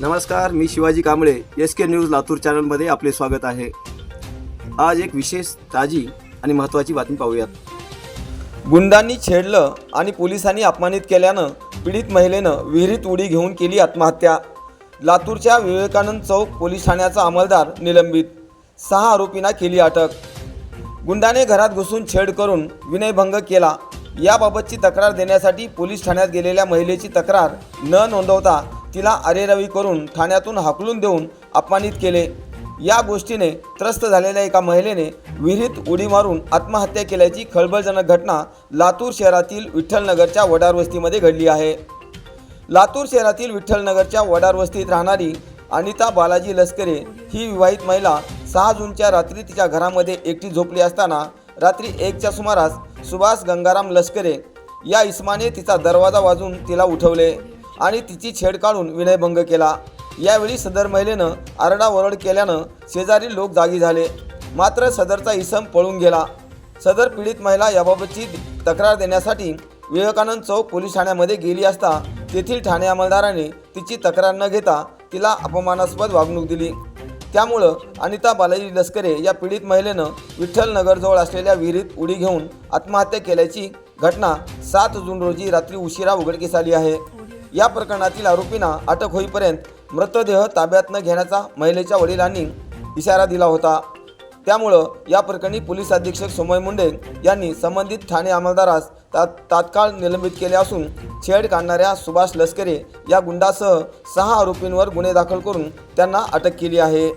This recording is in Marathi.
नमस्कार मी Shivaji Kamble S K news Latur चॅनलमध्ये आपले स्वागत आहे. आज एक विशेष ताजी आणि महत्त्वाची बातमी पाहूयात. गुंडांनी छेडलं आणि पोलिसांनी अपमानित केल्यानं पीडित महिलेनं विहिरीत उडी घेऊन केली आत्महत्या. लातूरच्या विवेकानंद चौक पोलीस ठाण्याचा अंमलदार निलंबित. सहा आरोपींना केली अटक. गुंडाने घरात घुसून छेड करून विनयभंग केला. याबाबतची तक्रार देण्यासाठी पोलीस ठाण्यात गेलेल्या महिलेची तक्रार न नोंदवता तिला अरेरवी करून ठाण्यातून हाकलून देऊन अपमानित केले. या गोष्टीने त्रस्त झालेल्या एका महिलेने विहिरीत उडी मारून आत्महत्या केल्याची खळबळजनक घटना लातूर शहरातील विठ्ठलनगरच्या वडार वस्तीमध्ये घडली आहे. लातूर शहरातील विठ्ठलनगरच्या वडार वस्तीत राहणारी अनिता बालाजी लस्करे ही विवाहित महिला सहा जूनच्या रात्री तिच्या घरामध्ये एकटी झोपली असताना रात्री एकच्या सुमारास सुभाष गंगाराम लष्करे या इस्माने तिचा दरवाजा वाजून तिला उठवले. आणि तिची छेड काढून विनयभंग केला. यावेळी सदर महिलेनं आरडाओरड केल्यानं शेजारी लोक जागी झाले. मात्र सदरचा इसम पळून गेला. सदर पीडित महिला याबाबतची तक्रार देण्यासाठी विवेकानंद चौक पोलीस ठाण्यामध्ये गेली असता तेथील ठाणे अंमलदाराने तिची तक्रार न घेता तिला अपमानास्पद वागणूक दिली. त्यामुळं अनिता बालाजी लस्करे या पीडित महिलेनं विठ्ठल नगरजवळ असलेल्या विहिरीत उडी घेऊन आत्महत्या केल्याची घटना सात जून रोजी रात्री उशिरा उघडकीस आली आहे. या प्रकरणातील आरोपींना अटक होईपर्यंत मृतदेह ताब्यात न घेण्याचा महिलेच्या वडिलांनी इशारा दिला होता. त्यामुळं या प्रकरणी पोलीस अधीक्षक सोमय मुंडे यांनी संबंधित ठाणे अंमलदारास ता तात्काळ निलंबित केले असून छेड काढणाऱ्या सुभाष लस्करे या गुंडासह सहा आरोपींवर गुन्हे दाखल करून त्यांना अटक केली आहे.